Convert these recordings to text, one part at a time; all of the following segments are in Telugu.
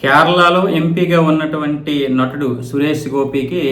కేరళలో ఎంపీగా ఉన్నటువంటి నటుడు సురేష్ గోపికి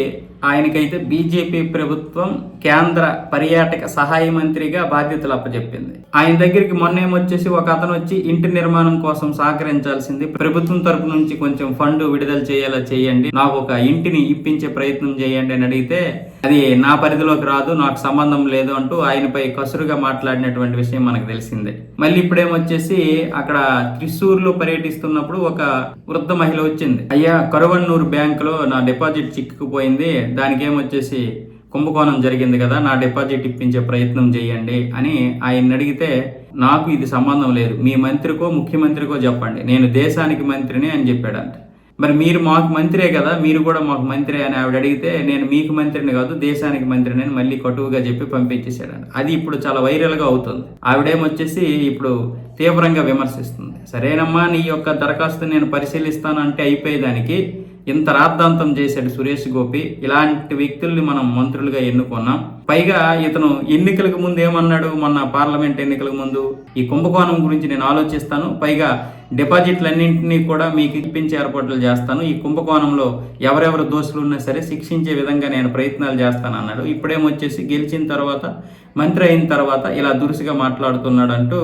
ఆయనకైతే బీజేపీ ప్రభుత్వం కేంద్ర పర్యాటక సహాయ మంత్రిగా బాధ్యతలు అప్పచెప్పింది ఆయన దగ్గరికి మొన్న ఏమొచ్చేసి ఒక అతను వచ్చి ఇంటి నిర్మాణం కోసం సహకరించాల్సింది. ప్రభుత్వం తరపు నుంచి కొంచెం ఫండ్ విడుదల చేయాలా చేయండి. నాకు ఒక ఇంటిని ఇప్పించే ప్రయత్నం చేయండి అని అడిగితే అది నా పరిధిలోకి రాదు నాకు సంబంధం లేదు అంటూ ఆయనపై కసురుగా మాట్లాడినటువంటి విషయం మనకు తెలిసిందే. మళ్ళీ ఇప్పుడేమొచ్చేసి అక్కడ త్రిశూర్లో పర్యటిస్తున్నప్పుడు ఒక వృద్ధ మహిళ వచ్చింది. అయ్యా కరువన్నూరు బ్యాంకులో నా డిపాజిట్ చిక్కుకుపోయింది. దానికి ఏమొచ్చేసి కుంభకోణం జరిగింది కదా నా డిపాజిట్ ఇప్పించే ప్రయత్నం చేయండి అని ఆయన అడిగితే నాకు ఇది సంబంధం లేదు మీ మంత్రికో ముఖ్యమంత్రికో చెప్పండి నేను దేశానికి మంత్రిని అని చెప్పాడంట. మరి మీరు మాకు మంత్రే కదా మీరు కూడా మాకు మంత్రి అని ఆవిడ అడిగితే నేను మీకు మంత్రిని కాదు దేశానికి మంత్రిని అని మళ్ళీ కటువుగా చెప్పి పంపించేశాడంట. అది ఇప్పుడు చాలా వైరల్గా అవుతుంది. ఆవిడేమొచ్చేసి ఇప్పుడు తీవ్రంగా విమర్శిస్తుంది. సరేనమ్మా నీ యొక్క దరఖాస్తు నేను పరిశీలిస్తాను అంటే అయిపోయేదానికి ఇంత రాద్ధాంతం చేశాడు సురేష్ గోపి. ఇలాంటి వ్యక్తుల్ని మనం మంత్రులుగా ఎన్నుకున్నాం. పైగా ఇతను ఎన్నికలకు ముందు ఏమన్నాడు? మొన్న పార్లమెంట్ ఎన్నికలకు ముందు ఈ కుంభకోణం గురించి నేను ఆలోచిస్తాను. పైగా డిపాజిట్లన్నింటినీ కూడా మీకు ఇప్పించే ఏర్పాట్లు చేస్తాను. ఈ కుంభకోణంలో ఎవరెవరు దోషులు ఉన్నా సరే శిక్షించే విధంగా నేను ప్రయత్నాలు చేస్తాను అన్నాడు. ఇప్పుడేమొచ్చేసి గెలిచిన తర్వాత మంత్రి అయిన తర్వాత ఇలా దురుసుగా మాట్లాడుతున్నాడు అంటూ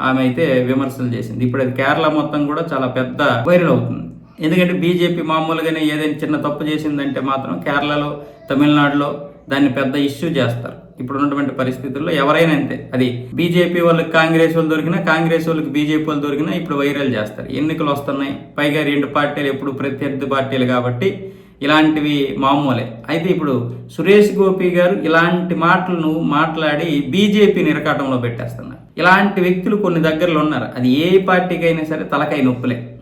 ఆమె అయితే విమర్శలు చేసింది. ఇప్పుడు అది కేరళ మొత్తం కూడా చాలా పెద్ద వైరల్ అవుతుంది. ఎందుకంటే బీజేపీ మామూలుగానే ఏదైనా చిన్న తప్పు చేసిందంటే మాత్రం కేరళలో తమిళనాడులో దాన్ని పెద్ద ఇష్యూ చేస్తారు. ఇప్పుడు ఉన్నటువంటి పరిస్థితుల్లో ఎవరైనా అంతే. అది బీజేపీ వాళ్ళకి కాంగ్రెస్ వాళ్ళు దొరికినా కాంగ్రెస్ వాళ్ళకి బీజేపీ వాళ్ళు దొరికినా ఇప్పుడు వైరల్ చేస్తారు. ఎన్నికలు వస్తున్నాయి. పైగా రెండు పార్టీలు ఎప్పుడు ప్రత్యర్థి పార్టీలు కాబట్టి ఇలాంటివి మామూలే. అయితే ఇప్పుడు సురేష్ గోపి గారు ఇలాంటి మాటలను మాట్లాడి బీజేపీని ఇరకాటంలో పెట్టేస్తున్నారు. ఇలాంటి వ్యక్తులు కొన్ని దగ్గరలో ఉన్నారు. అది ఏ పార్టీకైనా సరే తలకాయ నొప్పులే.